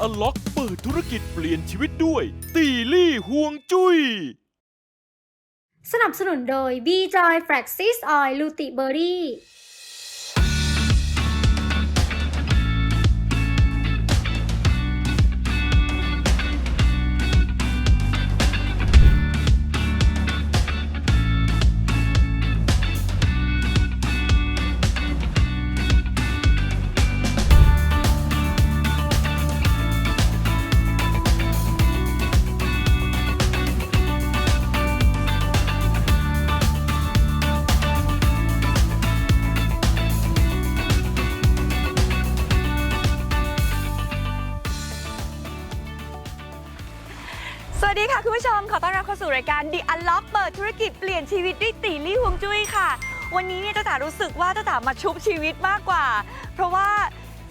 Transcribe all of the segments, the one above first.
อล็อกเปิดธุรกิจเปลี่ยนชีวิตด้วย ตีลี่ห่วงจุย้ย สนับสนุนโดย B Joy f l a x i s Oil l u t i Berry รายการ The Unlock เปิดธุรกิจเปลี่ยนชีวิตด้วยตีลี่ฮวงจุ้ยค่ะ วันนี้เนี่ยจ้าจ๋ารู้สึกว่าเจ้าจ๋ามาชุบชีวิตมากกว่า เพราะว่า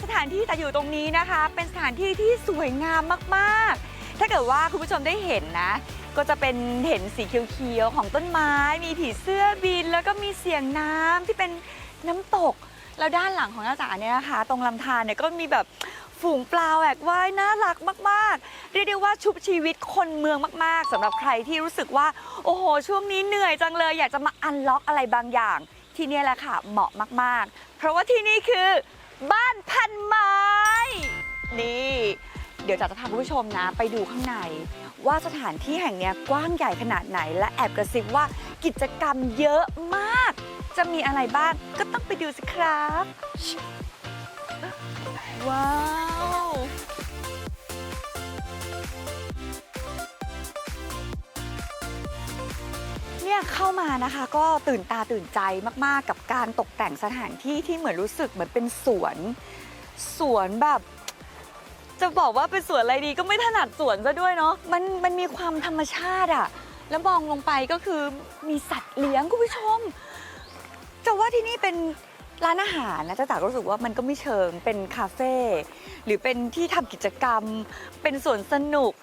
สถานที่จะอยู่ตรงนี้นะคะ เป็นสถานที่ที่สวยงามมากๆ ถ้าเกิดว่าคุณผู้ชมได้เห็นนะ ก็จะเป็นเห็นสีเขียวๆของต้นไม้ มีผีเสื้อบิน แล้วก็มีเสียงน้ำที่เป็นน้ำตก แล้วด้านหลังของเจ้าจ๋าเนี่ยนะคะ ตรงลำธารเนี่ยก็มีแบบ ฝูงปลาแหวกว่ายน่ารักมากๆ เรียกได้ว่าชุบชีวิตคนเมืองมาก ๆสำหรับใครที่รู้สึกว่า โอ้โห ช่วงนี้เหนื่อยจังเลย อยากจะมาอันล็อกอะไรบางอย่าง ที่นี่แหละค่ะเหมาะมากๆ เพราะว่าที่นี่คือบ้านพันไม้ นี่ เดี๋ยวจ๋าจะพาคุณผู้ชมนะ ไปดูข้างใน ว่าสถานที่แห่งเนี้ยกว้างใหญ่ขนาดไหน และแอบกระซิบว่ากิจกรรมเยอะมาก จะมีอะไรบ้างก็ต้องไปดูสิครับ ว้าว เนี่ยเข้ามานะคะก็ตื่นตาตื่นใจมากๆ กับการตกแต่งสถานที่ที่เหมือนรู้สึกเหมือนเป็นสวน สวนแบบจะบอกว่าเป็นสวนอะไรดีก็ไม่ถนัดสวนซะด้วยเนาะมันมันมีความธรรมชาติอะแล้วมองลงไปก็คือมีสัตว์เลี้ยงคุณผู้ชม จะว่าที่นี่เป็น ร้านอาหารนะจะจากรู้สึกว่ามันก็ไม่เชิงเป็นคาเฟ่หรือเป็นที่ทำกิจกรรม เป็นสวนสนุก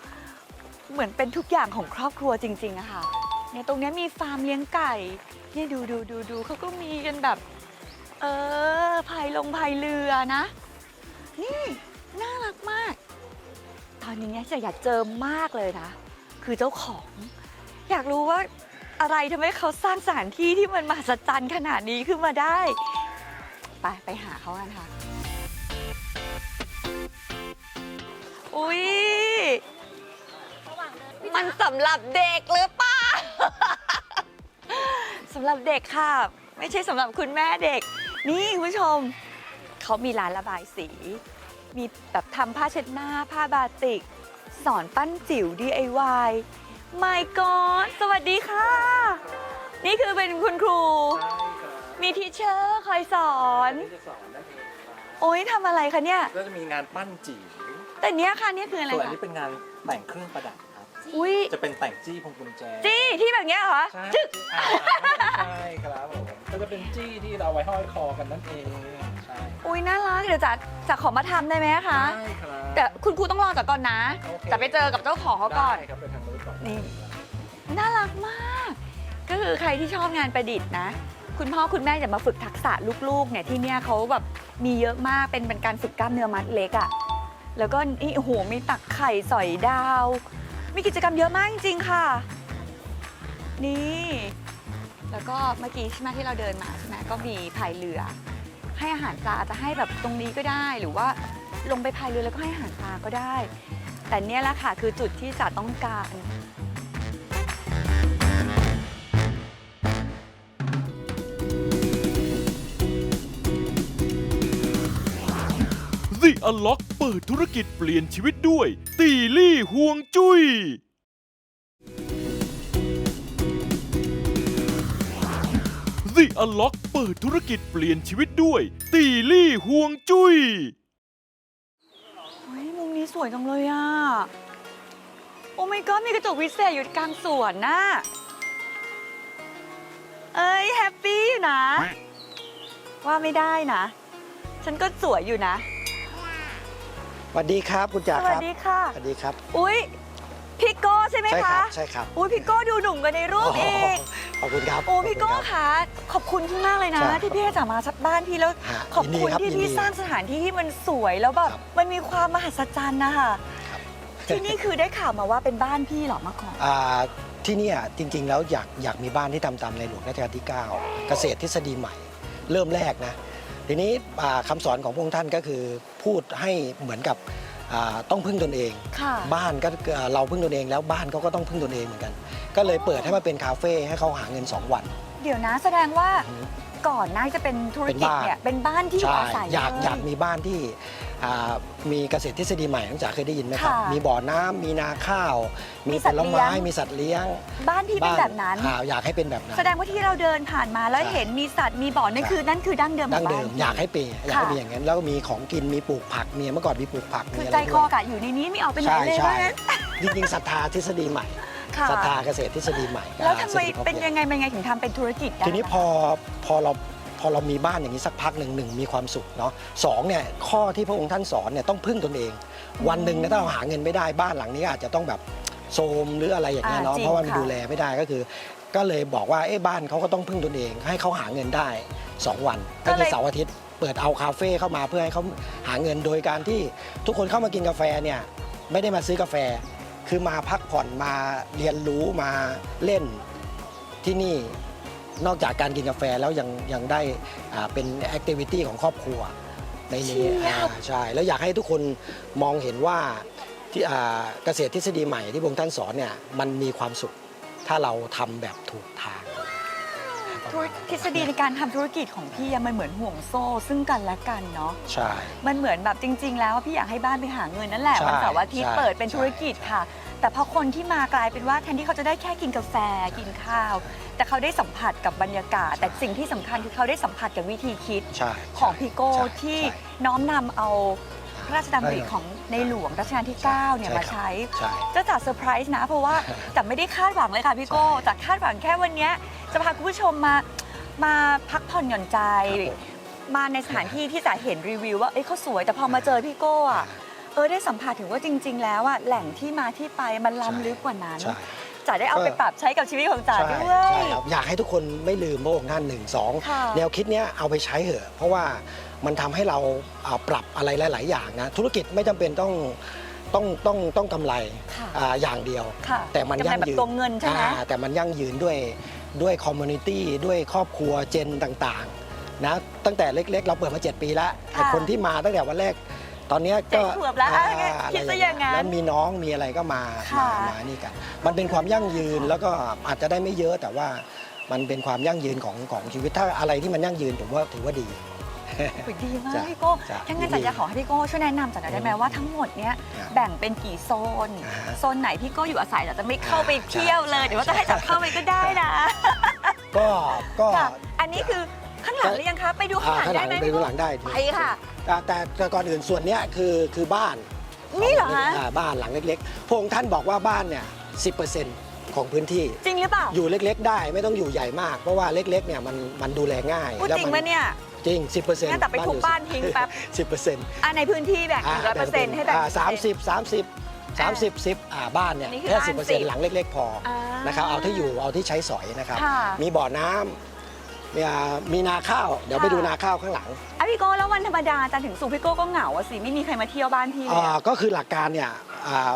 เหมือนเป็นทุกอย่างของครอบครัวจริงๆอะค่ะเนี่ยตรงเนี้ยมีฟาร์มเลี้ยงไก่เนี่ยดูดูดูดูเขาก็มีกันแบบ เออพายลงพายเรือนะ นี่น่ารักมาก ตอนนี้เนี่ยจะอยากเจอมากเลยนะ คือเจ้าของ อยากรู้ว่าอะไรทำให้เขาสร้างสถานที่ที่มันมหัศจรรย์ขนาดนี้ขึ้นมาได้ ไป ไปหาเขากันค่ะ อุ๊ย มันสำหรับเด็กหรือเปล่า สำหรับเด็กค่ะ ไม่ใช่สำหรับคุณแม่เด็ก นี่คุณผู้ชม เขามีร้านระบายสี มีแบบทำผ้าเช็ดหน้า ผ้าบาติก สอนปั้นจิ๋ว DIY My God สวัสดีค่ะ นี่คือเป็นคุณครู มีทีเชอร์คอยสอน จะสอนนั่นเองครับโอ้ยทำอะไรคะเนี่ย ก็จะมีงานปั้นจิ๋วแต่เนี้ยค่ะเนี่ยคืออะไรส่วนอันคะนี้เป็นงานแต่งเครื่องประดับครับ อุ้ยจะเป็นแต่งจี้พวงกุญแจจี้ที่แบบเนี้ยเหรอใช่จึ๊กอ่าใช่ครับผมก็จะเป็นจี้ที่เราเอาไว้ห้อยคอกันนั่นเองใช่อุ้ยน่ารักเดี๋ยวจะจะขอมาทำได้ไหมคะ ได้ครับ แต่คุณครูต้องรอจากก่อนนะโอเคจะไปเจอกับเจ้าของเขาก่อน ได้ครับไปทางนู้นก่อนนี่ น่ารักมาก ก็คือใครที่ชอบงานประดิษฐ์นะ คุณพ่อคุณแม่อย่ามาฝึกทักษะลูกๆเนี่ยที่เนี่ยเขาแบบมีเยอะมากเป็นเป็นการฝึกกล้ามเนื้อมัดเล็กอะ่ะแล้วก็นี่โอ้โหมีตักไข่สอยดาว มีกิจกรรมเยอะมากจริงๆค่ะ นี่ แล้วก็เมื่อกี้ใช่ไหมที่เราเดินมาใช่ไหมก็มีพายเรือ ให้อาหารปลาอาจจะให้แบบตรงนี้ก็ได้ หรือว่าลงไปพายเรือแล้วก็ให้อาหารปลาก็ได้ แต่เนี่ยแหละค่ะคือจุดที่จ๋าต้องการ อล็อกเปิดธุรกิจเปลี่ยนชีวิตด้วย ตีลี่ห่วงจุย้ยดิ The Unlock เปิดธุรกิจเปลี่ยนชีวิตด้วย ตีลี่ห่วงจุ้ย เฮ้ยมุมนี้สวยจังเลยอะ โอ้ไม่ก็มีกระจกวิเศษอยู่กลางสวนน่ะ เอ้ยแฮปปี้อยู่นะ ว่าไม่ได้นะ ฉันก็สวยอยู่นะ สวัสดีครับคุณจ๋าสควัสรับดีค่ะ สวัสดีครับ อุ๊ยพี่โก้ใช่ไหมใช่คคะรัใช่ครับ อุ๊ยพี่โก้ดูหนุ่มกันในรูปอีกขอบคุณครับโอ้พี่โก้ขอบคุณครับ ค่ะ ขอบคุณพี่มากเลยนะ ใช่ที่พี่ให้จ๋ามาสักบ้านพี่แล้ว ฮะขอบคุณยินดีครับที่ยินดีพี่สร้างสถานที่ที่มันสวยแล้วแบบครับมันมีความมหัศจรรย์นะคะครับ ที่นี่คือได้ข่าวมาว่าเป็นบ้านพี่เหรอเมื่อก่อนอ่าที่เนี่ยจริงๆ แล้วอยากอยากมีบ้านที่ทำตามในหลวงรัชกาลที่ 9 เกษตรทฤษฎีใหม่ เริ่มแรกนะ ทีนี้อ่าคำสอนของพระองค์ท่านก็คือพูดให้เหมือนกับอ่าต้องพึ่งตนเองค่ะบ้านก็เอ่อเราพึ่งตนเองแล้วบ้านเขาก็ต้องพึ่งตนเองเหมือนกัน ก็เลยเปิดให้มาเป็นคาเฟ่ให้เขาหาเงิน 2 วัน เดี๋ยวนะแสดงว่าอืมก่อนหน้าจะเป็นธุรกิจเป็นบ้านเนี่ยเป็นบ้านที่อยู่ใช่อาศัยอยากเลอยากมีบ้านที่ อ่ามีเกษตรทฤษฎีใหม่น้องจ๋าเคยได้ยินไหมครับ ค่ะมีบ่อน้ำมีนาข้าว มีมีสัผตว์ลเลี้ยไม้งมีสัตว์เลี้ยงบ้านพี่เป็นแบบนั้น อ่าอยากให้เป็นแบบนั้น แสดงว่าที่เราเดินผ่านมาแล้วใช่ เห็นมีสัตว์มีบ่อนั่นใช่คือนั่นคือดั้งเดิมขดั้องงบ้าเดินมอยากให้เป็นอยากให้ค่ะ เป็นอย่างนั้นแล้วก็มีของกินมีปลูกผักมีเมื่อก่อนมีปลูกผักมีคืออะไรใจคอด้วยกะอยู่ในนี้ไม่ออกไปไหนใช่เลยใช่ว่างั้นจริงๆศรัทธาทฤษฎีใหม่ค่ะศรัทธาเกษตรทฤษฎีใหม่แล้วทำไมศรษฐกิจพอเป็นพียยังไงเป็นยังไงถึงทำเป็นธุรกิจได้ ทีนี้พอพอเรา พอเรามีบ้านอย่างนี้สักพักหนึ่งหนึ่งมีความสุขเนาะสองเนี่ยข้อที่พระองค์ท่านสอนเนี่ยต้องพึ่งตนเอง วันหนึ่งนะถ้าเราหาเงินไม่ได้บ้านหลังนี้อาจจะต้องแบบโทรมหรืออะไรอย่างเงี้ยเนาะเพราะว่ามันดูแลไม่ได้ก็คือ ก็เลยบอกว่าเอ้บ้านเขาก็ต้องพึ่งตนเอง ให้เขาหาเงินได้ 2 วัน ก็คือเสาร์อาทิตย์เปิดเอาคาเฟ่เข้ามาเพื่อให้เขาหาเงินโดยการที่ทุกคนเข้ามากินกาแฟเนี่ยไม่ได้มาซื้อกาแฟ คือมาพักผ่อนมาเรียนรู้มาเล่นที่นี่ นอกจากการกินกาแฟแล้วยังยังได้อ่าเป็นแอคทิวิตี้ของครอบครัวในนี้อ่าใช่แล้วอยากให้ทุกคนมองเห็นว่าที่อ่าเกษตรทฤษฎีใหม่ที่พระองค์ท่านสอนเนี่ยมันมีความสุขถ้าเราทำแบบถูกทาง ธุรทฤษฎีในการทำธุรกิจของพี่อะมันเหมือนห่วงโซ่ซึ่งกันและกันเนาะ ใช่ มันเหมือนแบบจริง ๆ แล้วพี่อยากให้บ้านไปหาเงินนั่นแหละใช่วันเสาร์อาทิตย์ใช่เปิดเป็นใช่ธุรกิจค่ะ แต่พอคนที่มากลายเป็นว่าแทนที่เขาจะได้แค่กินกาแฟกินข้าว แต่เขาได้สัมผัสกับบรรยากาศ แต่สิ่งที่สำคัญคือเขาได้สัมผัสกับวิธีคิดใช่ของพี่โก้ใช่ที่ใช่ น้อมนำเอาพระราชดำริของในหลวงรัชกาลที่9เนี่ยใช่มาครับ ใช้ ใช่จะจัดเซอร์ไพรส์นะเพราะว่า แต่ไม่ได้คาดหวังเลยค่ะพี่โก้ใช่ จากคาดหวังแค่วันเนี้ยจะพาคุณผู้ชมมามาพักผ่อนหย่อนใจ ครับผม มาในสถานที่ที่จะเห็นรีวิวว่าเอ้ยเขาสวยแต่พอมาเจอพี่โก้อะ เออได้สัมผัสถึงว่าจริง ๆ แล้วอะแหล่งที่มาที่ไปมันล้ำลึกกว่านั้นใช่จ๋าได้เอาไปปรับใช้กับชีวิตของจ๋าใช่ด้วย ใช่ครับอยากให้ทุกคนไม่ลืมพระองค์ท่านหนึ่งสองค่ะแนวคิดเนี้ยเอาไปใช้เถอะ เพราะว่ามันทำให้เราอ่าปรับอะไรหลาย ๆ อย่างนะ ธุรกิจไม่จำเป็นต้องต้องต้องต้องกำไรค่ะอ่าอย่างเดียว ค่ะแต่มันกำไรยั่งแบบยืนตัวเงินใช่ไหม อ่าแต่มันยั่งยืนด้วยด้วยคอมมูนิตี้ด้วยครอบครัวเจนต่าง ๆ นะ ตั้งแต่เล็ก ๆ เราเปิดมา 7 ปีแล้วไอ้คนที่มาตั้งแต่วันแรก ตอนเนี้ยก็เจ็ดขวบแล้วอ่าอะอะไรคิดซะอย่างนั้นแล้วมีน้องมีอะไรก็มาค่ะ มามานี่กัน มันเป็นความยั่งยืนแล้วก็อาจจะได้ไม่เยอะแต่ว่ามันเป็นความยั่งยืนของของชีวิตถ้าอะไรที่มันยั่งยืนผมว่าถือว่าดีโอ้ยดีมากจ้ะพี่โก้จ้ะถ้างั้นยินดีจ๋าจะขอให้พี่โก้ช่วยแนะนำจ๋าหน่อยได้ไหมว่าทั้งหมดเนี้ยอ่าแบ่งเป็นกี่โซน อ่าฮะโซนไหนพี่โก้อยู่อาศัยจ๋าจะไม่เข้าไปอ่าเที่ยวเลยใช่ เดี๋ยวว่าจะให้จ๋าเข้าไปก็ได้นะก็ก็ค่ะอันนี้คือข้างหลังหรือยังคะ ไปดูข้างหลังข้างหได้ลังไหมไปพี่ดูโก้หลังได้ ไปค่ะ แต่แต่แต่ก่อนอื่นส่วนเนี้ยคือคือบ้านนี่เหรอฮะาบ้านหลังเล็กๆพระองค์ท่านบอกว่าบ้านเนี่ยสิของพื้นที่ จริงหรือเปล่าอยู่เล็ก ๆ ได้ไม่ต้องอยู่ใหญ่มาก เพราะว่าเไหล็กๆเนี่ยมันมันดูแลง่ายพูดแล้วจริงมัไหมเนี่ย จริง 10%งั้นแต่ไปทุบบ้านทิ้งแป๊บ สิบเปอร์เซ็นต์อะในพื้นที่แบ่งร้อยเปอร์เซ็นต์ให้แบ่ง สามสิบสามสิบสามสิบสิบอ่าบ้านเนี่ยนี่คือแค่บ้านสิบเปอร์เซ็นสิต์บหลังเล็ก ๆ พออ่านะครับเอาที่อยู่เอาที่ใช้สอยนะครับ ค่ะ มีบ่อน้ำ มีอ่ามีนาข้าว เดี๋ยวไปค่ะดูนาข้าวข้างหลังอะพี่โก้แล้ววันธรรมดาจันทร์ถึงสุกร์พี่โก้ก็เหงาอะสิไม่มีใครมาเที่ยวบ้านพี่เลยอ่าอะก็คือหลักการเนี่ยอ่า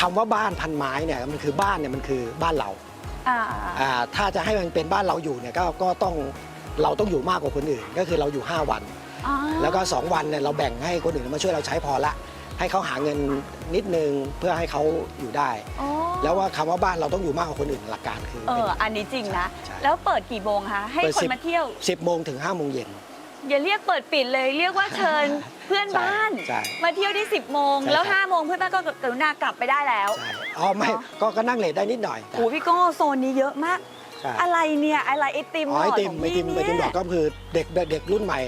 คำว่าบ้านพันไม้เนี่ยมันคือบ้านเนี่ยมันคือบ้านเราอ่าอ่าถ้าจะให้มันเป็นบ้านเราอยู่เนี่ยก็ก็ต้องเราต้องอยู่มากกว่าคนอื่น ก็คือเราอยู่ 5 วัน อ่าแล้วก็ 2 วันเนี่ยเราแบ่งให้คนอื่นมาช่วยเราใช้พอละ ให้เขาหาเงินนิดนึงเพื่อให้เขาอยู่ได้ อ๋อแล้วว่าคำว่าบ้านเราต้องอยู่มากกว่าคนอื่นหลักการคือเอเป็นออันนี้จริงนะ ใช่ แล้วเปิดกี่โมงคะให้เปิดคนสิบ มาเที่ยว10โมงถึง5โมงเย็น อย่าเรียกเปิดปิดเลยเรียกว่าเชิญ เพื่อนบ้าน ใช่มาเที่ยวได้10 โมง ใช่แล้วครับ 5โมงเพื่อนบ้านก็กรุณากลับไปได้แล้วใช่อ๋อไม่เนอะก็ก็นั่งเลทได้นิดหน่อยแต่โอ้พี่โก้โซนนี้เยอะมากช่ อะไรเนี่ยอะไรไอติมอ๋อไอหลดติมของไอติมพี่ไอติมเนี่ดอยกก็คือเด็กเด็กรุ่นใหม่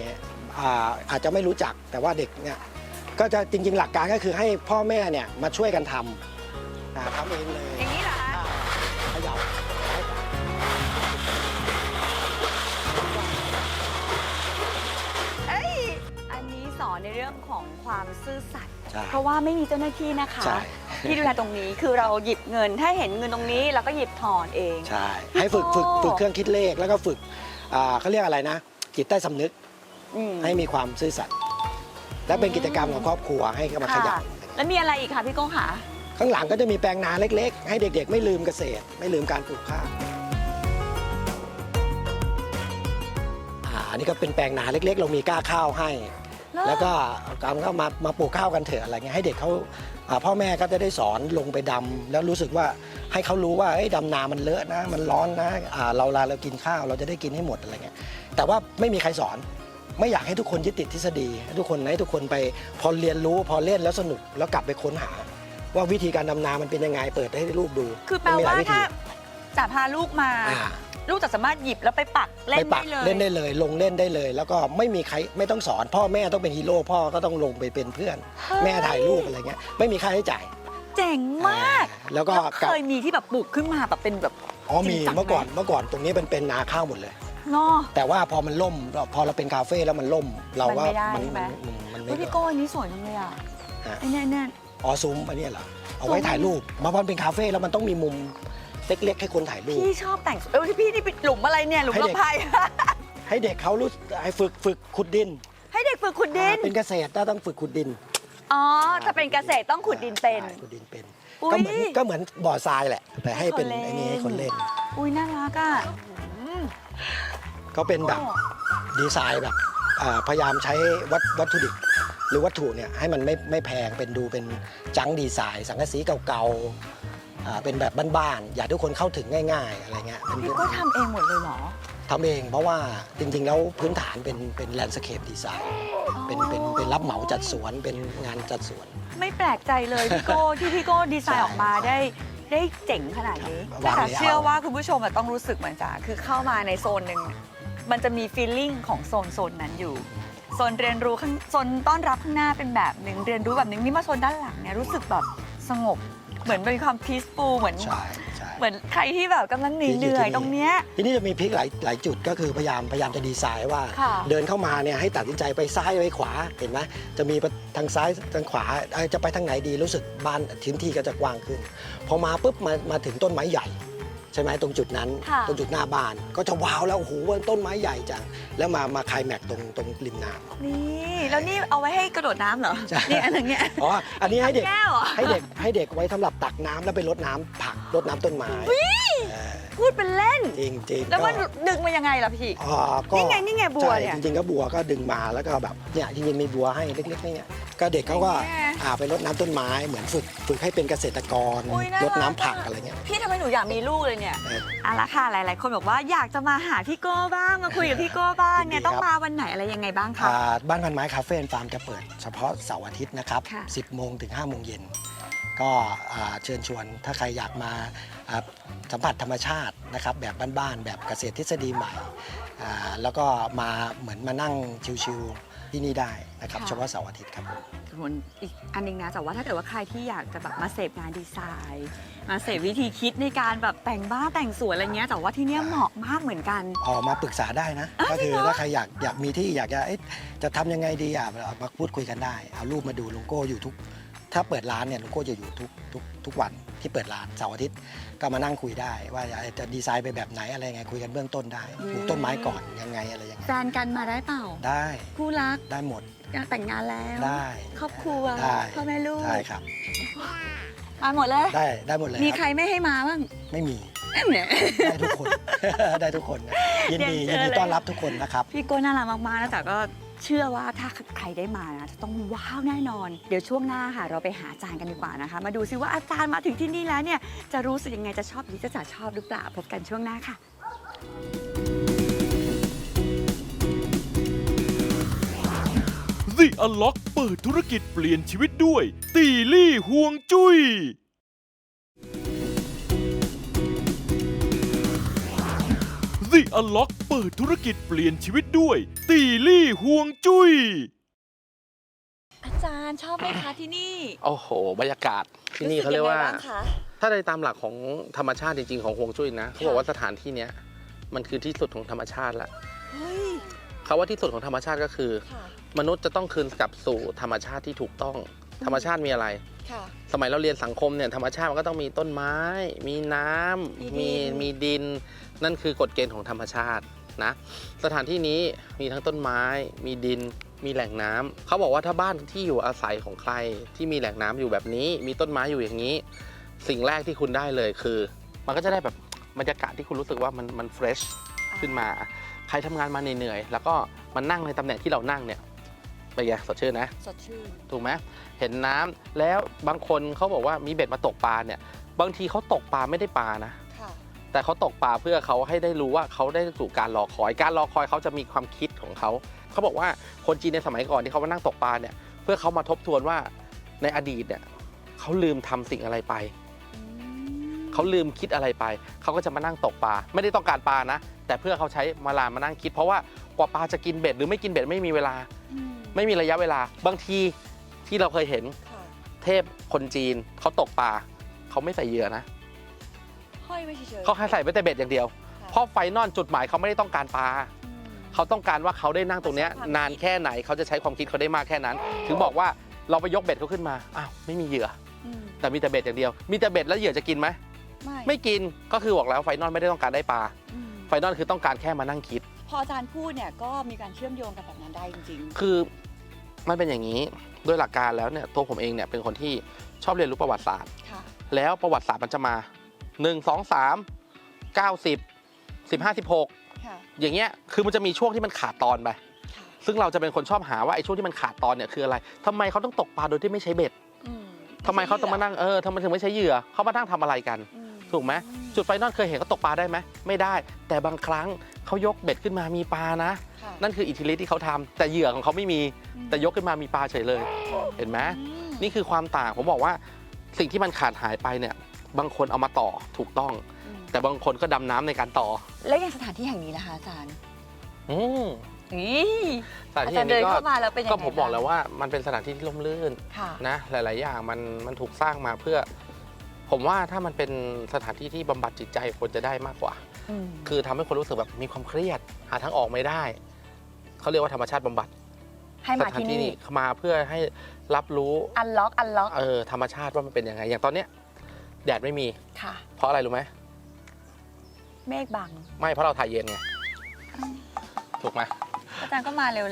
อ่าอาจจะไม่รู้จักแต่ว่าเด็กเนี่ย ก็จะจริงๆ หลักการก็คือให้พ่อแม่เนี่ยมาช่วยกันทำอ่าทำเองเลยอย่างนี้เหรอคะอ่าเขย่าเอ้ยอันนี้สอนในเรื่องของความซื่อสัตย์ใช่ เพราะว่าไม่มีเจ้าหน้าที่นะคะใช่ ที่ดูแลตรงนี้คือเราหยิบเงินถ้าเห็นเงินตรงนี้เราก็หยิบถอนเอง ใช่ ให้ฝึกฝึกฝึกเครื่องคิดเลขแล้วก็ฝึกอ่าเขาเรียกอะไรนะ จิตใต้สำนึกอืมให้มีความซื่อสัตย์ และเป็นกิจกรรมของครอบครัวให้มาขยัค่ะนแล้วมีอะไรอีกคะพี่โก้ค่ะข้างหลังก็จะมีแปลงนาเล็ก ๆ ให้เด็กๆ ไม่ลืมเกษตร ไม่ลืมการปลูกข้าวอ่าอันนี้ก็เป็นแปลงนาเล็ก ๆ เรามีกล้าข้าวให้ แล้วก็การก็มามาปลูกข้าวกันเถอะอะไรเงี้ยให้เด็กเขาอ่าพ่อแม่ก็จะได้สอนลงไปดำแล้วรู้สึกว่าให้เขารู้ว่าเอ้ยดำนามันเลอะนะ มันร้อนนะอ่าเราเวลาเรากินข้าวเราจะได้กินให้หมดอะไรเงี้ยแต่ว่าไม่มีใครสอน ไม่อยากให้ทุกคนยึดติดทฤษฎีให้ทุกคนให้ทุกคนไปพอเรียนรู้พอเล่นแล้วสนุกแล้วกลับไปค้นหา ว่าวิธีการดำนามันเป็นยังไงเปิดให้ลูกดูคือแปลมันมีหว่าลยวิธีถ้าจะพาลูกมา อ่าลูกจะสามารถหยิบแล้วไปปักเล่ไปนปัได้กเลยเล่นได้เลย ลงเล่นได้เลย แล้วก็ไม่มีใครไม่ต้องสอน พ่อแม่ต้องเป็นฮีโร่พ่อก็ต้องลงไปเป็นเพื่อน แม่ถ่ายรูปอะไรเงี้ยไม่มีค่าใช้จ่ายเจ๋งมากอ่าแล้วก็แล้วกลับ เคยมีที่แบบปลูกขึ้นมาแบบเป็นแบบ อ๋อมีจริงจังเมื่อก่อนไหมเมื่อก่อนตรงนี้เป็นเป็นนาข้าวหมดเลย เนาะ แต่ว่าพอมันล่มพอเราเป็นคาเฟ่แล้วมันล่ม เราว่ามันไม่ได้มันใช่ไหม มันมันเฮ้ไม่ยพี่โก้อันนี้สวยจังเลยอะฮะ ไอ้เนี่ยเนี่ย อ๋อซุ้มอันนี้เหรอเอาไว้ถ่ายรูปมาพอมันเป็นคาเฟ่แล้วมันต้องมีมุมเล็กๆ ให้คนถ่ายรูป พี่ชอบแต่งเออที่พี่นี่ไปหลุมอะไรเนี่ยหลุมให้เด็ก ลำไพ ให้เด็กเขารู้ให้ฝึกฝึกขุดดินให้เด็กฝึกขุดดิน อ่าเป็นเกษตรต้องฝึกขุดดินอ๋อถ้าเป็นเกษตรต้องขุดดินเป็น ใช่ขุดดินเป็นอุ๊ย ก็เหมือนก็เหมือนบ่อทรายแหละ แต่ให้เป็นให้คนเล่นไอ้นี่ให้คนเล่น อุ้ยน่ารักอะ ก็เป็นแบบโอ้ดีไซน์แบบอ่าพยายามใช้วัตวัตถุดิบหรือวัตถุเนี่ยให้มันไม่ไม่แพงเป็นดูเป็นจังดีไซน์ สังกะสีเก่าๆอ่าเป็นแบบบ้านๆอยากให้ทุกคนเข้าถึงง่ายๆอะไรเงี้ยเป็นพี่โก็ทำเองหมดเลยเหรอทำเองเพราะว่าจริงๆ แล้วพื้นฐานเป็นเป็นแลนด์สเคปดีไซน์เป็นเป็นเป็นรับเหมาจัดสวนเป็นงานจัดสวน ไม่แปลกใจเลยพี่โก้ที่พี่โก้ดีไซน์ออกมาได้ได้เจ๋งขนาดนี้วางแต่ layout เชื่อว่าคุณผู้ชมอะต้องรู้สึกเหมือนจ๋าคือเข้ามาในโซนหนึ่ง มันจะมีฟีลลิ่งของโซนโซนนั้นอยู่โซนเรียนรู้ข้างโซนต้อนรับข้างหน้าเป็นแบบหนึ่งเรียนรู้แบบหนึ่งนี่มาโซนด้านหลังเนี่ยรู้สึกแบบสงบ เหมือนเป็นความพีซฟูลเหมือน ใช่ใช่ เหมือนใครที่แบบกำลังเหนื่อยที่อยู่ที่นี่ๆตรงเนี้ย ที่นี่จะมีพลิกหลายหลายจุดก็คือพยายามพยายามจะดีไซน์ว่า ค่ะ เดินเข้ามาเนี่ยให้ตัดสินใจไปซ้ายไปขวาเห็นไหมจะมีทางซ้ายทางขวาเอ้ยจะไปทางไหนดีรู้สึกบ้านพื้นที่ก็จะกว้างขึ้น พอมาปุ๊บมามาถึงต้นไม้ใหญ่ ใช่ไหมตรงจุดนั้น ค่ะตรงจุดหน้าบ้านก็จะว้าวแล้วโอ้โหว่าต้นไม้ใหญ่จังแล้วมามาคลายแม็กซ์ตรงตรงริมน้ำ นี่แล้วนี่เอาไว้ให้กระโดดน้ำเหรอใช่ นี่อันอย่างเงี้ยอ๋ออันนี้ให้เด็ก แก้วเหรอให้เด็กให้เด็กไว้สำหรับตักน้ำแล้วไปรดน้ำผักรดน้ำต้นไม้เออ พูดเป็นเล่น จริงจริงแล้วมันดึงมายังไงล่ะพี่อ๋อก็นี่ไงนี่ไงบัวเนี่ย ใช่จริงๆก็บัวก็ดึงมาแล้วก็แบบเนี่ยจริงๆมีบัวให้เล็กๆเนี่ยก็เด็กเขาก็แม่อ่าไปรดน้ำต้นไม้เหมือนฝึกฝึกให้เป็นเกษตรกรอุ๊ยน่ารัรกดน้ำผักอะ อะไรเงี้ย พี่ทำไมหนูอยากมีลูกเลยเนี่ยเออเอาละค่ะหลาย ๆ คนบอกว่าอยากจะมาหาพี่โก้บ้างมาคุยกับพี่โก้บ้างเนี่ยยินดีครับ ต้องมาวันไหนอะไรยังไงบ้างคะ อ่าบ้านพันไม้คาเฟ่ฟาร์มจะเปิดเฉพาะเสาร์อาทิตย์นะครับ ค่ะ 10โมงถึง5โมงเย็นก็อ่าเชิญชวนถ้าใครอยากมาอ่า สัมผัสธรรมชาตินะครับแบบบ้านๆแบบเกษตรทฤษฎีใหม่อ่าแล้วก็มาเหมือนมานั่งชิวๆที่นี่ได้นะครับเฉพาะเสาร์อาทิตย์ครับผมส่วนอีกอันหนึงนะแต่ว่าถ้าเกิดว่าใครที่อยากจะแบบมาเสพงานดีไซน์ มาเสพวิธีคิดในการแบบแต่งบ้านแต่งสวนอะไรเงี้ยแต่ว่าที่เนี่ยเหมาะมากเหมือนกันออกมาปรึกษาได้นะอ้าวก็คือจริงเหรอถ้าใครอยากอยากมีที่อยากจะเอ๊ะจะทำยังไงดีอะมาพูดคุยกันได้เอารูปมาดูลุงโก้อยู่ทุก ถ้าเปิดร้านเนี่ยลุงโก้จะอยู่ทุกทุกทุกวันที่เปิดร้านเสาร์อาทิตย์ก็มานั่งคุยได้ ว่าจะดีไซน์ไปแบบไหนอะไรยังไงคุยกันเบื้องต้นได้ปลูกต้นไม้ก่อนยังไงอะไรยังไงแฟนกันมาได้เปล่า ได้คู่รักได้หมด อยากแต่งงานแล้วได้ครอบครัวได้พ่อแม่ลูกได้ครับ มาหมดเลยได้ได้หมดเลยมีคใครรับไม่ให้มาบ้างไม่มีเนี่ยได้ทุกคนได้ทุกคนนะยินดีเรียิยนนเชิญดีเลยต้อนรับทุกคนนะครับพี่โก้น่ารักมากๆนะแต่ก็ เชื่อว่าถ้าใครได้มานะจะต้องว้าวแน่นอน เดี๋ยวช่วงหน้าค่ะเราไปหาอาจารย์กันดีกว่านะคะ มาดูซิว่าอาจารย์มาถึงที่นี่แล้วเนี่ยจะรู้สึกยังไงจะชอบหรือจะจะชอบหรือเปล่าพบกันช่วงหน้าค่ะ The Unlock เปิดธุรกิจเปลี่ยนชีวิตด้วย ตีลี่ห่วงจุย้ย The Unlock เปิดธุรกิจเปลี่ยนชีวิตด้วย ตีลี่ห่วงจุ้ย อาจารย์ชอบไหมคะที่นี่โอ้โห บรรยากาศที่นี่เขาเรียกว่า สึงไงบ้งคะ ถ้าในตามหลักของธรรมชาติจริงๆของฮวงจุ้ยนะเขาบอกว่าสถานที่เนี้ยมันคือที่สุดของธรรมชาติละเฮ้ยเขาว่าที่สุดของธรรมชาติก็คือ ค่ะ มนุษย์จะต้องคืนกลับสู่ธรรมชาติที่ถูกต้อง ธรรมชาติมีอะไร ค่ะ สมัยเราเรียนสังคมเนี่ยธรรมชาติมันก็ต้องมีต้นไม้ มีน้ำมีมีดินมีดิน นั่นคือกฎเกณฑ์ของธรรมชาตินะสถานที่นี้มีทั้งต้นไม้ มีดิน มีแหล่งน้ำเขาบอกว่าถ้าบ้านที่อยู่อาศัยของใครที่มีแหล่งน้ำอยู่แบบนี้ มีต้นไม้อยู่อย่างนี้ สิ่งแรกที่คุณได้เลยคือ มันก็จะได้แบบบรรยากาศที่คุณรู้สึกว่ามันมันเฟรชขึ้นมา ใครทำงานมาเหนื่อยๆแล้วก็มานั่งในตำแหน่งที่เรานั่งเนี่ยเป็นไงสดชื่นนะ สดชื่น ถูกไหมเห็นน้ำแล้วบางคนเขาบอกว่ามีเบ็ดมาตกปลาเนี่ย บางทีเขาตกปลาไม่ได้ปลานะค่ะ แต่เขาตกปลาเพื่อเขาให้ได้รู้ว่าเขาได้สู่การรอคอย การรอคอยเขาจะมีความคิดของเขา เขาบอกว่าคนจีนในสมัยก่อนที่เขามานั่งตกปลาเนี่ย เพื่อเขามาทบทวนว่าในอดีตเนี่ยเขาลืมทำสิ่งอะไรไป เขาลืมคิดอะไรไป เขาก็จะมานั่งตกปลา ไม่ได้ต้องการปลานะ แต่เพื่อเขาใช้มาลามานั่งคิด เพราะว่ากว่าปลาจะกินเบ็ดหรือไม่กินเบ็ดไม่มีเวลา ไม่มีระยะเวลา บางทีที่เราเคยเห็นค่ะเทพคนจีนเขาตกปลาเขาไม่ใส่เหยื่อนะ ห้อยไว้เฉยๆเขาแค่ใส่ไว้แต่เบ็ดอย่างเดียว เพราะไฟนอลจุดหมายเขาไม่ได้ต้องการปลา อืม เขาต้องการว่าเขาได้นั่งตรงเนี้ยใช้ความคิดนานแค่ไหนเขาจะใช้ความคิดเขาได้มากแค่นั้น ถึงบอกว่าเราไปยกเบ็ดเขาขึ้นมา อ้าวไม่มีเหยื่อ อืมแต่มีแต่เบ็ดอย่างเดียว มีแต่เบ็ดแล้วเหยื่อจะกินไหม ไม่ไม่กิน ก็คือบอกแล้วไฟนอลไม่ได้ต้องการได้ปลา อืมไฟนอลคือต้องการแค่มานั่งคิด พออาจารย์พูดเนี่ยก็มีการเชื่อมโยงกันแบบนั้นได้จริง คือมันเป็นอย่างนี้โดยหลักการแล้วเนี่ยตัวผมเองเนี่ยเป็นคนที่ชอบเรียนรู้ประวัติศาสตร์ ๆ ค่ะ แล้วประวัติศาสตร์มันจะมา 1 2 3 9 10 15 16ค่ะอย่างเงี้ยคือมันจะมีช่วงที่มันขาดตอนไปค่ะซึ่งเราจะเป็นคนชอบหาว่าไอ้ช่วงที่มันขาดตอนเนี่ยคืออะไรทำไมเขาต้องตกปลาโดยที่ไม่ใช้เบ็ดอืมทำไมเขาต้องมานั่งเออทำไมถึงไม่ใช้เหยื่อเขามานั่งทำอะไรกัน อืมถูกไหมจุดไฟนอลเคยเห็นเขาตกปลาได้ไหมไม่ได้ แต่บางครั้งเขายกเบ็ดขึ้นมามีปลานะ ค่ะนั่นคืออิทธิฤทธิ์ที่เขาทำแต่เหยื่อของเขาไม่มีอืมแต่ยกขึ้นมามีปลาเฉยเลย เห็นไหมอืม นี่คือความต่างผมบอกว่าสิ่งที่มันขาดหายไปเนี่ย บางคนเอามาต่อถูกต้องอืมแต่บางคนก็ดำน้ำในการต่อ แล้วอย่างสถานที่แห่งนี้นะคะอาจารย์อืมอีสถานอาที่จารย์เดินนี้ก็เข้ามาแล้วเป็นยังไงก็ผมบอกแล้วบ้างว่ามันเป็นสถานที่ที่ร่มรื่นค่ะนะ หลาย ๆ อย่างมันมันถูกสร้างมาเพื่อ ผมว่าถ้ามันเป็นสถานที่ที่บำบัดจิตใจควรจะได้มากกว่า อืมคือทำให้คนรู้สึกแบบมีความเครียด หาทางออกไม่ได้ เขาเรียกว่าธรรมชาติบำบัดให้สมาถานที่ที่นี่นี่มาเพื่อให้รับรู้ อันล็อกอันล็อก เออธรรมชาติว่ามันเป็นยังไง อย่างตอนเนี้ย แดดไม่มี ค่ะ เพราะอะไรรู้ไหมเมฆบัง ไม่เพราะเราถ่ายเย็นไงถูกไหมอาจารย์ก็มาเร็ว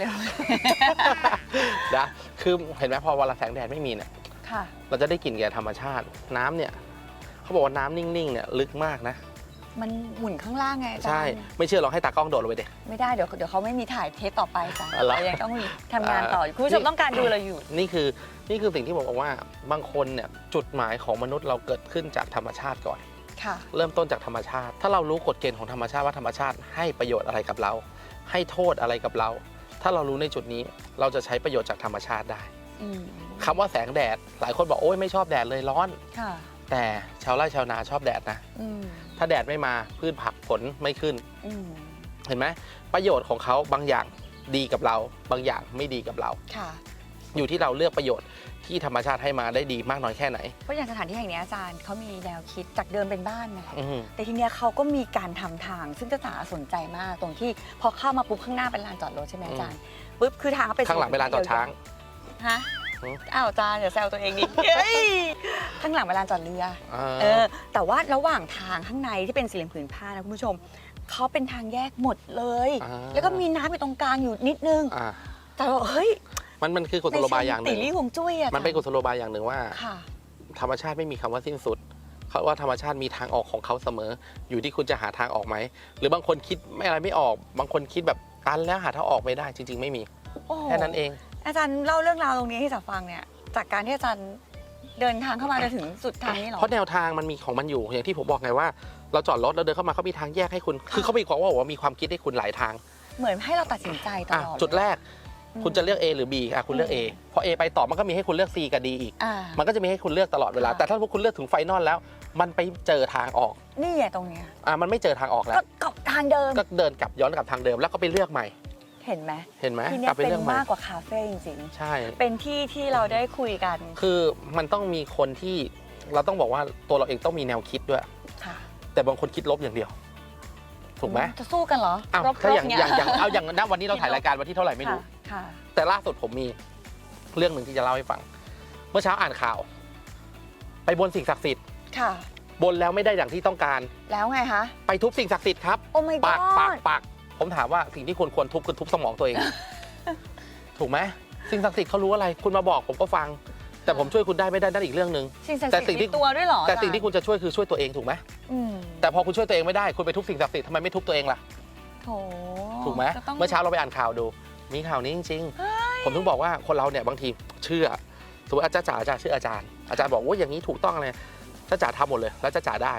นะคือเห็นไหมพอเวลาแสงแดดไม่มีเนี่ยๆ ค่ะ เราจะได้กลิ่นแก่ธรรมชาติน้ำเนี่ยเขาบอกว่าน้ำนิ่งๆเนี่ยลึกมากนะ มันหมุนข้างล่างไงอาจารย์ใช่ไม่เชื่อลองให้ตากล้องโดดลงไปเด็ไม่ได้เดี๋ยวเดี๋ยวเขาไม่มีถ่ายเทปต่อไปจ้ะอ๋อเหรอเรายังต้องทำงานต่ออยู่คุณผู้ชมนี่ต้องการดูเราอยู่ นี่คือนี่คือสิ่งที่ผมบอกว่าบางคนเนี่ยจุดหมายของมนุษย์เราเกิดขึ้นจากธรรมชาติก่อน ค่ะ เริ่มต้นจากธรรมชาติ ถ้าเรารู้กฎเกณฑ์ของธรรมชาติว่าธรรมชาติให้ประโยชน์อะไรกับเรา ให้โทษอะไรกับเรา ถ้าเรารู้ในจุดนี้เราจะใช้ประโยชน์จากธรรมชาติได้อืมคำว่าแสงแดด หลายคนบอกโอ้ยไม่ชอบแดดเลยร้อน ค่ะแต่ชาวไร่ชาวนาชอบแดดนะ อืม ถ้าแดดไม่มาพืชผักผลไม่ขึ้น อืมเห็นไหมประโยชน์ของเขาบางอย่างดีกับเรา บางอย่างไม่ดีกับเรา ค่ะ อยู่ที่เราเลือกประโยชน์ที่ธรรมชาติให้มาได้ดีมากน้อยแค่ไหนเพราะอย่างสถานที่แห่งนี้อาจารย์เขามีแนวคิดจากเดิมเป็นบ้านไงอืมแต่ทีเนี้ยเขาก็มีการทำทาง ซึ่งจะสาสนใจมากตรงที่พอเข้ามาปุ๊บข้างหน้าเป็นลานจอดรถใช่ไหมอาจารย์ปุ๊บคือทางเขาเป็นข้างหลังเป็นลานจอดช้าง ฮะ อืมอ้าวอาจารย์อย่าแซวตัวเองดิเฮ้ยข้างหลังเป็นลานจอดเรืออ่าเออ แต่ว่าระหว่างทางข้างในที่เป็นสี่เหลี่ยมผืนผ้านะคุณผู้ชมเขาเป็นทางแยกหมดเลยอ่าแล้วก็มีน้ำอยู่ตรงกลางอยู่นิดนึงอ่าแต่ว่าเฮ้ยมันมันคือกุศโลบายอย่างหตีนึ่งลี่หวงจุ้ยอะมันเป็นกุศโลบายอย่างหนึ่งว่าค่ะธรรมชาติไม่มีคำว่าสิ้นสุดเขาว่าธรรมชาติมีทางออกของเขาเสมอ อยู่ที่คุณจะหาทางออกไหม หรือบางคนคิดไม่อะไรไม่ออก บางคนคิดแบบตันแล้วหาทางออกไม่ได้จริง ๆ ไม่มีโอ้โหแค่นั้นเอง อาจารย์เล่าเรื่องราวตรงนี้ให้จับฟังเนี่ย จากการที่อาจารย์เดินทางเข้ามาจนถึงสุดทางนี้เหรอ เพราะแนวทางมันมีของมันอยู่อย่างที่ผมบอกไงว่า เราจอดรถเราเดินเข้ามาเขามีทางแยกให้คุณ คือเขามีความว่าบอกว่ามีความคิดให้คุณหลายทางเหมือนให้เราตัดสินใจตอะลอดจุดแรกอืมคุณจะเลือก A หรือ B อะคุณเลือก A พอ A ไปต่อมันก็มีให้คุณเลือก C กับ D อีก อ่า มันก็จะมีให้คุณเลือกตลอดเวลา ค่ะ แต่ถ้าพวกคุณเลือกถึงไฟนอลแล้ว มันไปเจอทางออกนี่ไงตรงเนี้ยอะมันไม่เจอทางออกแล้ก็วก็ทางเดิม ก็เดินกลับย้อนกลับทางเดิมแล้วก็ไปเลือกใหม่ เห็นไหมเห็นไหมที่กเนี่ลัยบไปเป็นเลือกใหม่มากกว่าคาเฟ่จริงใช่ ๆ เป็นที่ที่เราได้คุยกันคือมันต้องมีคนที่เราต้องบอกว่าตัวเราเองต้องมีแนวคิดด้วย ค่ะแต่บางคนคิดลบอย่างเดียว ถูกไหมจะสู้กันเหรออ้าวรบๆถ้าอย่างเนี่อย่างอย่างเอาอย่างณวันนี้เราถ่ายรายการวันที่เท่าไหร่ไม่รู้ค่ะค่ะแต่ล่าสุดผมมีเรื่องหนึ่งที่จะเล่าให้ฟัง เมื่อเช้าอ่านข่าว ไปบนสิ่งศักดิ์สิทธิ์ค่ะ บนแล้วไม่ได้อย่างที่ต้องการ แล้วไงคะ ไปทุบสิ่งศักดิ์สิทธิ์ครับ โอ้ my ปักปัก god ปัก ผมถามว่าสิ่งที่ควรควรทุบคือทุบสมองตัวเอง ถูกไหมสิ่งศักดิ์สิทธิ์เขารู้อะไร คุณมาบอกผมก็ฟัง แต่ผมช่วยคุณได้ไม่ได้นั่นอีกเรื่องหนึ่งสิ่งศักดิ์แต่สิทสิ่งธิ์ที่มีตัวด้วยเหรอแต่สิ่งที่อาจารย์คุณจะช่วยคือช่วยตัวเองถูกไหมอืมแต่พอคุณช่วยตัวเองไม่ได้คุณไปทุบสิ่งศักดิ์สิทธิ์ทำไมไม่ทุบตัวเองล่ะ โถถูกไหมก็ต้องเมื่อเช้าเราไปอ่านข่าวดู มีข่าวนี้จริงๆผมถึงบอกว่าคนเราเนี่ยบางทีเชื่อสมมติอาจารย์จ๋าอาจารย์ชื่ออาจารย์ อาจารย์บอกว่าอย่างนี้ถูกต้องเลยจ้าจ๋าทำหมดเลย แล้วจ้าจ๋าได้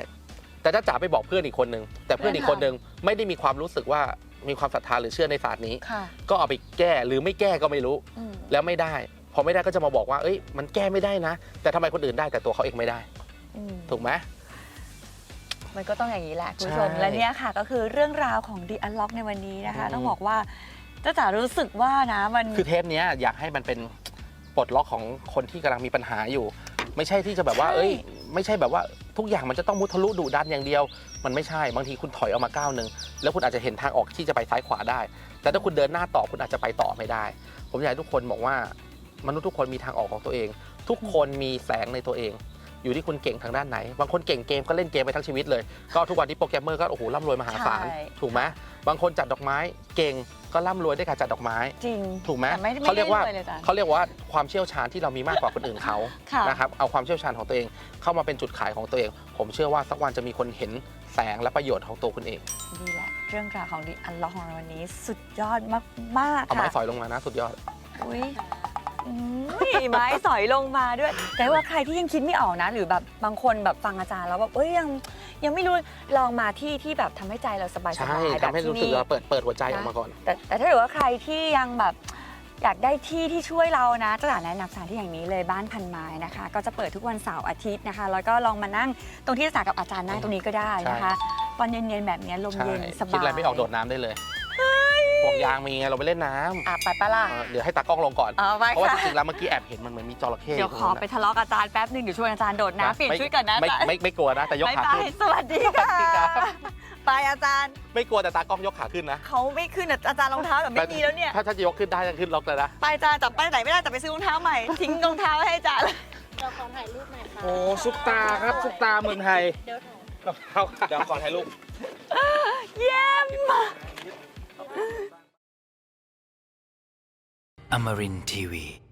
แต่จ้าจ๋าไปบอกเพื่อนอีกคนนึงแต่เพื่อนอีกคนนึงไม่ได้มีความรู้สึกว่า มีความศรัทธาหรือเชื่อในศาสตร์นี้ ค่ะ ก็เอาไปแก้หรือไม่แก้ก็ไม่รู้ อืมแล้วไม่ได้ พอไม่ได้ก็จะมาบอกว่าเอ้ยมันแก้ไม่ได้นะ แต่ทำไมคนอื่นได้แต่ตัวเขาเองไม่ได้ อืม ถูกไหม มันก็ต้องอย่างนี้แหละคุณผู้ชม ใช่และเนี่ยค่ะก็คือเรื่องราวของ The Unlock ในวันนี้นะคะ อืม ต้องบอกว่าจ้าจ๋ารู้สึกว่านะมันคือเทปเนี้ยอยากให้มันเป็นปลดล็อกของคนที่กำลังมีปัญหาอยู่ ไม่ใช่ที่จะแบบว่าใช่เอ้ย ไม่ใช่แบบว่าทุกอย่างมันจะต้องมุทะลุดุดันอย่างเดียว มันไม่ใช่บางทีคุณถอยออกมาก้าวหนึ่งแล้วคุณอาจจะเห็นทางออกที่จะไปซ้ายขวาได้ แต่ถ้าคุณเดินหน้าต่อคุณอาจจะไปต่อไม่ได้ ผมอยากให้ทุกคนบอกว่ามนุษย์ทุกคนมีทางออกของตัวเอง ทุกคนมีแสงในตัวเอง อยู่ที่คุณเก่งทางด้านไหน บางคนเก่งเกมก็เล่นเกมไปทั้งชีวิตเลย ก็ทุกวันนี้โปรแกรมเมอร์ก็โอ้โหร่ำรวยมหาศาลใช่ ถูกไหมบางคนจัดดอกไม้เก่งก็ร่ำรวยด้วยการจัดดอกไม้ จริง ถูกไหมแต่ไม่เขาเรียกว่าไม่ได้เลยจ้ะเขาเรียกว่าความเชี่ยวชาญที่เรามีมากกว่าคนอื่นเขาค่ะ นะครับเอาความเชี่ยวชาญของตัวเองเข้ามาเป็นจุดขายของตัวเอง ผมเชื่อว่าสักวันจะมีคนเห็นแสงและประโยชน์ของตัวคุณเองนี่แหละ เรื่องราวของ The Unlock ของเราวันนี้ สุดยอดมากเอาๆไม้ค่ะสอยลงมานะสุดยอด อุ้ย อุ้ยไม้สอยลงมาด้วย แต่ว่าใครที่ยังคิดไม่ออกนะ หรือแบบบางคนแบบฟังอาจารย์แล้วแบบเอ้ยยังยังไม่รู้ลองมาที่ที่แบบทำให้ใจเราสบายๆใช่แบบทำให้ที่รู้สึกนี่ ว่าเปิดเปิดหัวใจออกมาก่อน แต่แต่ถ้าเกิดว่าใครที่ยังแบบอยากได้ที่ที่ช่วยเรานะจะแนะนำสถานที่อย่างนี้เลยบ้านพันไม้นะคะ ก็จะเปิดทุกวันเสาร์อาทิตย์นะคะ แล้วก็ลองมานั่งตรงที่สากับอาจารย์นั่งตรงนี้ก็ได้นะคะ ตอนเย็นๆแบบนี้ลมใช่เย็นสบายคิดอะไรไม่ออกโดดน้ำได้เลยห่วง ยางมีไงเราไปเล่นน้ำอะไปปะล่ะเออเดี๋ยวให้ตากล้องลงก่อน เอาไปเพราะว่าจค่ะริงๆแล้วเมื่อกี้แอบเห็นมันเหมือนมีจระเข้เดี๋ยวขอไปทะเลาะกับอาจารย์แป๊บหนึงเดี๋ยวชวนอาจารย์โดดน้ำเปลี่ยนไม่ชุดก่อนนะไม่อาจารย์ไม่ไม่กลัวนะแต่ยกบ๊ายขาบาขึ้ยนสวัสดีสวัสดีครัค่ะบไปอาจารย์ไม่กลัวแต่ตากล้องยกขาขึ้นนะเขาไม่ขึ้นอะอาจารย์รองเท้าแบบไม่มีแล้วเนี่ย ถ้าถ้าจะยกขึ้นได้จะขึ้นล็อกเลยนะไปอาจารย์จับไปไหนไม่ได้จับไปซื้อรองเท้าใหม่ ทิ้งรองเท้าให้อาจารย์โอ้ซุปตาครับซุปตาเมืองไทยเดี๋ยวถ่าย เดี๋ยวขอถ่ายรูป เยี่ยม Amarin Tiwi.